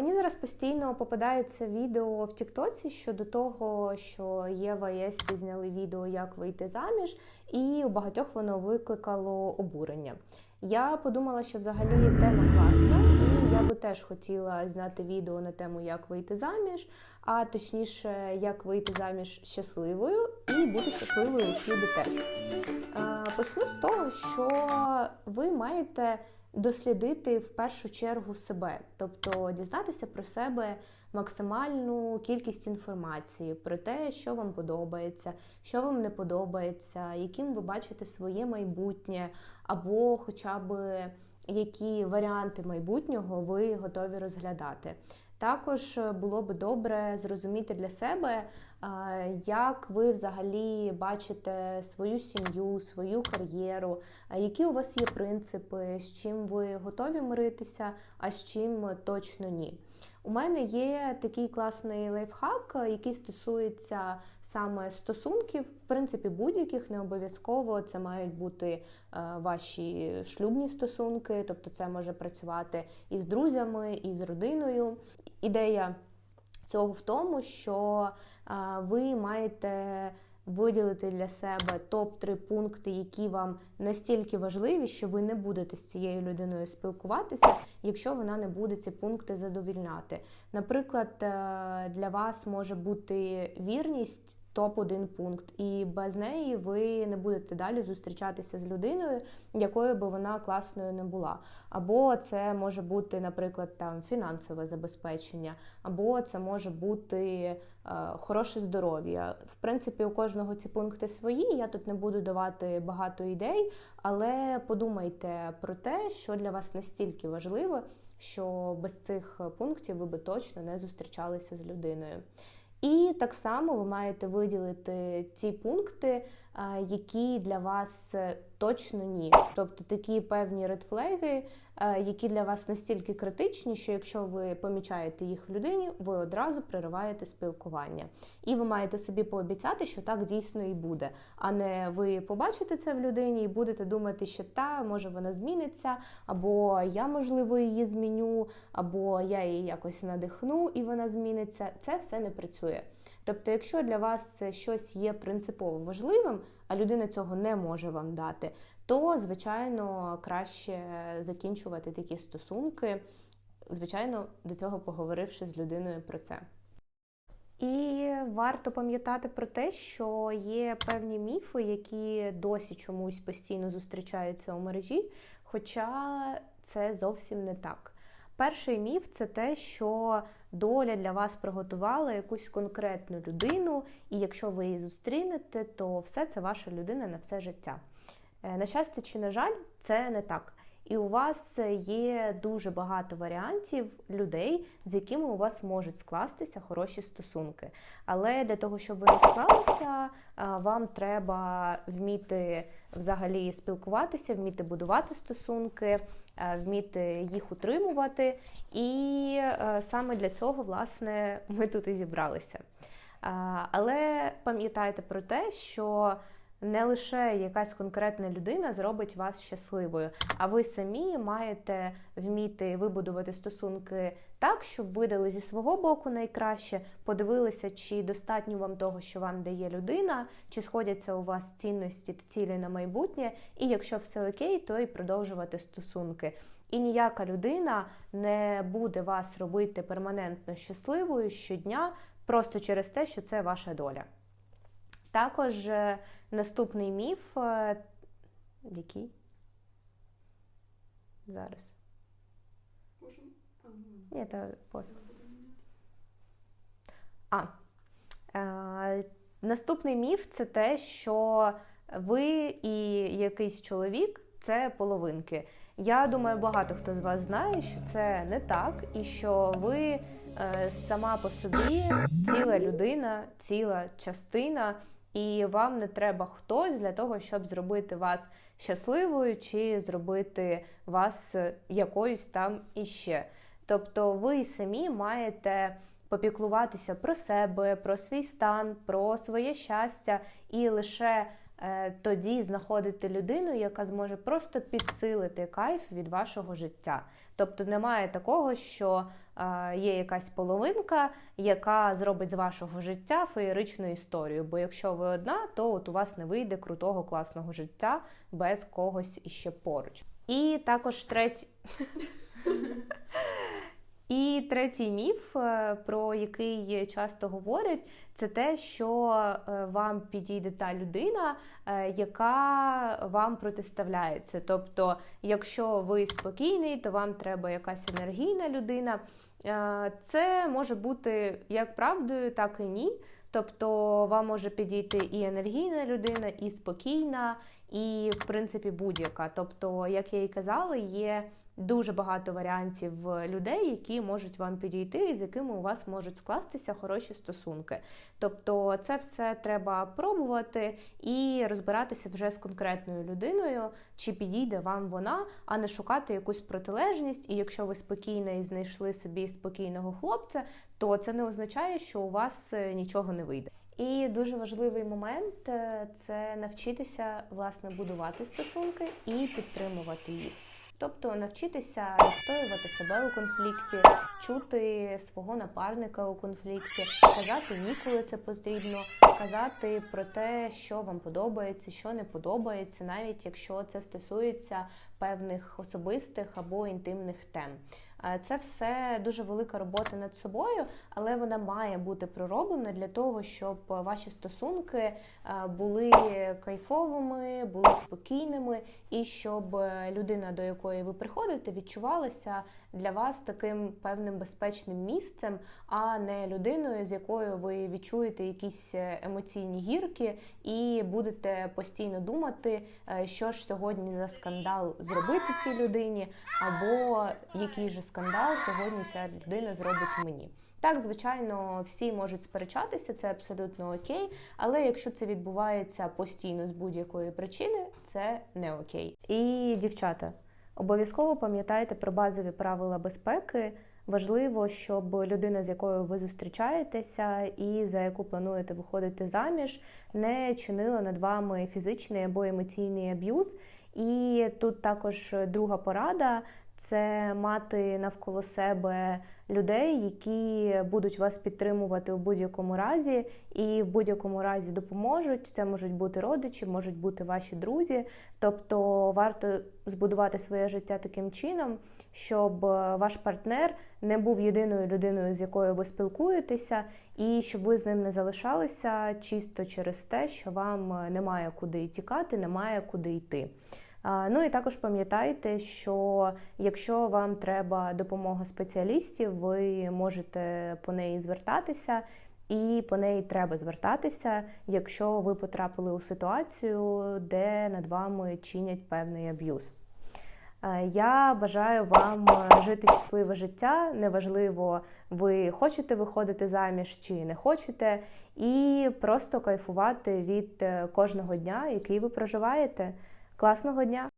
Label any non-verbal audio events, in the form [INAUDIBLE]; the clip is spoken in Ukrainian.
Мені зараз постійно попадається відео в Тіктоці щодо того, що Єва і Есті зняли відео, як вийти заміж, і у багатьох воно викликало обурення. Я подумала, що взагалі тема класна, і я би теж хотіла зняти відео на тему, як вийти заміж, а точніше, як вийти заміж щасливою і бути щасливою у шлюбі теж. Почну з того, що ви маєте дослідити в першу чергу себе, тобто дізнатися про себе максимальну кількість інформації про те, що вам подобається, що вам не подобається, яким ви бачите своє майбутнє, або хоча б які варіанти майбутнього ви готові розглядати. Також було би добре зрозуміти для себе, як ви взагалі бачите свою сім'ю, свою кар'єру, які у вас є принципи, з чим ви готові миритися, а з чим точно ні. У мене є такий класний лайфхак, який стосується саме стосунків, в принципі, будь-яких не обов'язково це мають бути ваші шлюбні стосунки, тобто це може працювати і з друзями, і з родиною. Ідея цього в тому, що ви маєте виділити для себе топ-3 пункти, які вам настільки важливі, що ви не будете з цією людиною спілкуватися, якщо вона не буде ці пункти задовільняти. Наприклад, е, для вас може бути вірність топ-1 пункт, і без неї ви не будете далі зустрічатися з людиною, якою би вона класною не була. Або це може бути, наприклад, там фінансове забезпечення, або це може бути е, хороше здоров'я. В принципі, у кожного ці пункти свої. Я тут не буду давати багато ідей, але подумайте про те, що для вас настільки важливо, що без цих пунктів ви би точно не зустрічалися з людиною. І так само ви маєте виділити ті пункти, які для вас е, точно ні. Тобто такі певні редфлеги, які для вас настільки критичні, що якщо ви помічаєте їх в людині, ви одразу пририваєте спілкування. І ви маєте собі пообіцяти, що так дійсно і буде. А не ви побачите це в людині і будете думати, що та, може вона зміниться, або я, можливо, її зміню, або я її якось надихну і вона зміниться. Це все не працює. Тобто, якщо для вас щось є принципово важливим, а людина цього не може вам дати, то, звичайно, краще закінчувати такі стосунки, звичайно, до цього поговоривши з людиною про це. І варто пам'ятати про те, що є певні міфи, які досі чомусь постійно зустрічаються у мережі, хоча це зовсім не так. Перший міф це те, що доля для вас приготувала якусь конкретну людину, і якщо ви її зустрінете, то все це ваша людина на все життя. Е, на щастя, чи на жаль, це не так. І у вас є дуже багато варіантів людей, з якими у вас можуть скластися хороші стосунки. Але для того, щоб вони склалися, вам треба вміти взагалі спілкуватися, вміти будувати стосунки, вміти їх утримувати. І саме для цього, власне, ми тут і зібралися. Але пам'ятайте про те, що не лише якась конкретна людина зробить вас щасливою, а ви самі маєте вміти вибудувати стосунки так, щоб ви дали зі свого боку найкраще, подивилися, чи достатньо вам того, що вам дає людина, чи сходяться у вас цінності та цілі на майбутнє, і якщо все окей, то і продовжувати стосунки. І ніяка людина не буде вас робити перманентно щасливою щодня, просто через те, що це ваша доля. Також е, наступний міф, е, який? Зараз. Ні, та пофіг. А. Е, наступний міф це те, що ви і якийсь чоловік це половинки. Я думаю, багато хто з вас знає, що це не так, і що ви е, сама по собі ціла людина, ціла частина і вам не треба хтось для того, щоб зробити вас щасливою чи зробити вас якоюсь там іще. Тобто ви самі маєте попіклуватися про себе, про свій стан, про своє щастя і лише е, тоді знаходити людину, яка зможе просто підсилити кайф від вашого життя. Тобто немає такого, що е, є якась половинка, яка зробить з вашого життя феєричну історію. Бо якщо ви одна, то от у вас не вийде крутого класного життя без когось іще поруч. І також третій. [LAUGHS] І третій міф, е, про який часто говорять, це те, що е, вам підійде та людина, е, яка вам протиставляється. Тобто, якщо ви спокійний, то вам треба якась енергійна людина. Це може бути як правдою, так і ні. Тобто вам може підійти і енергійна людина, і спокійна, і в принципі будь-яка. Тобто, як я і казала, є дуже багато варіантів людей, які можуть вам підійти, і з якими у вас можуть скластися хороші стосунки. Тобто, це все треба пробувати і розбиратися вже з конкретною людиною, чи підійде вам вона, а не шукати якусь протилежність. І якщо ви спокійна і знайшли собі спокійного хлопця, то це не означає, що у вас е, нічого не вийде. І дуже важливий момент е, це навчитися власне будувати стосунки і підтримувати їх. Тобто навчитися відстоювати себе у конфлікті, чути свого напарника у конфлікті, казати ні, коли це потрібно, казати про те, що вам подобається, що не подобається, навіть якщо це стосується певних особистих або інтимних тем. Це все дуже велика робота над собою, але вона має бути пророблена для того, щоб ваші стосунки були кайфовими, були спокійними, і щоб людина, до якої ви приходите, відчувалася для вас таким певним безпечним місцем, а не людиною, з якою ви відчуєте якісь емоційні гірки, і будете постійно думати, що ж сьогодні за скандал зробити цій людині, або який же скандал сьогодні ця людина зробить мені. Так, звичайно, всі можуть сперечатися, це абсолютно окей. Але якщо це відбувається постійно з будь-якої причини, це не окей. І дівчата, обов'язково пам'ятайте про базові правила безпеки. Важливо, щоб людина, з якою ви зустрічаєтеся, і за яку плануєте виходити заміж, не чинила над вами фізичний або емоційний аб'юз. І тут також друга порада це мати навколо себе людей, які будуть вас підтримувати у будь-якому разі, і в будь-якому разі допоможуть. Це можуть бути родичі, можуть бути ваші друзі. Тобто варто збудувати своє життя таким чином, щоб ваш партнер не був єдиною людиною, з якою ви спілкуєтеся, і щоб ви з ним не залишалися чисто через те, що вам немає куди тікати, немає куди йти. Ну і також пам'ятайте, що якщо вам треба допомога спеціалістів, ви можете по неї звертатися, і по неї треба звертатися, якщо ви потрапили у ситуацію, де над вами чинять певний аб'юз. Я бажаю вам жити щасливе життя. Неважливо, ви хочете виходити заміж чи не хочете, і просто кайфувати від е, кожного дня, який ви проживаєте. Класного дня!